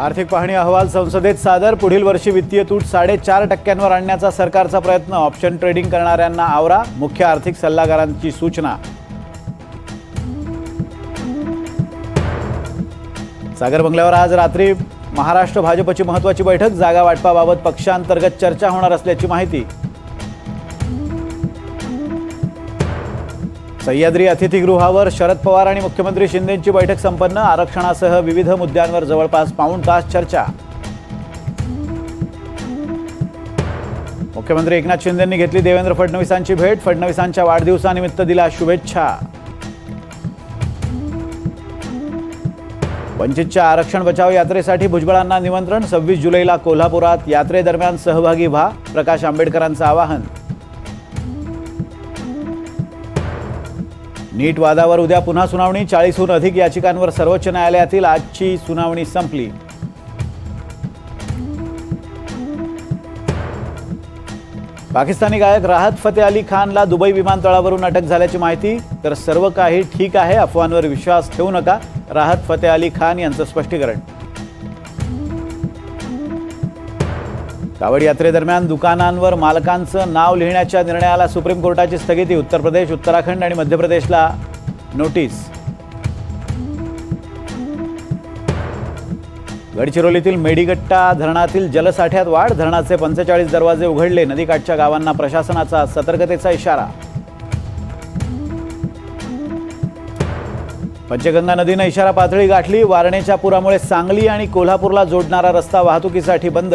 आर्थिक पाहणी अहवाल संसदेत सादर. पुढील वर्षी वित्तीय तूट साडेचार टक्क्यांवर आणण्याचा सरकारचा प्रयत्न. ऑप्शन ट्रेडिंग करणाऱ्यांना आवरा. मुख्य आर्थिक सल्लागारांची सूचना. सागर बंगल्यावर आज रात्री महाराष्ट्र भाजपची महत्वाची बैठक. जागा वाटपाबाबत पक्षांतर्गत चर्चा होणार असल्याची माहिती. सह्याद्री अतिथीगृहावर शरद पवार आणि मुख्यमंत्री शिंदेंची बैठक संपन्न. आरक्षणासह विविध मुद्द्यांवर जवळपास पाऊण तास चर्चा. मुख्यमंत्री एकनाथ शिंदेंनी घेतली देवेंद्र फडणवीसांची भेट. फडणवीसांच्या वाढदिवसानिमित्त दिला शुभेच्छा. वंचितच्या आरक्षण बचाव यात्रेसाठी भुजबळांना निमंत्रण. सव्वीस जुलैला कोल्हापुरात यात्रेदरम्यान सहभागी व्हा. प्रकाश आंबेडकरांचं आवाहन. नीट वादावर उद्या पुन्हा सुनावणी. चाळीसहून अधिक याचिकांवर सर्वोच्च न्यायालयातील आजची सुनावणी संपली. पाकिस्तानी गायक राहत फतेह अली खानला दुबई विमानतळावरून अटक झाल्याची माहिती. तर सर्व काही ठीक आहे अफवांवर विश्वास ठेवू नका. राहत फतेह अली खान यांचं स्पष्टीकरण. कावड यात्रेदरम्यान दुकानांवर मालकांचं नाव लिहिण्याच्या निर्णयाला सुप्रीम कोर्टाची स्थगिती उत्तर प्रदेश उत्तराखंड आणि मध्य प्रदेशला नोटीस. गडचिरोलीतील मेडीगट्टा धरणातील जलसाठ्यात वाढ धरणाचे पंचेचाळीस दरवाजे उघडले नदीकाठच्या गावांना प्रशासनाचा सतर्कतेचा इशारा. पंचगंगा नदीनं इशारा पातळी गाठली वारणेच्या पुरामुळे सांगली आणि कोल्हापूरला जोडणारा रस्ता वाहतुकीसाठी बंद.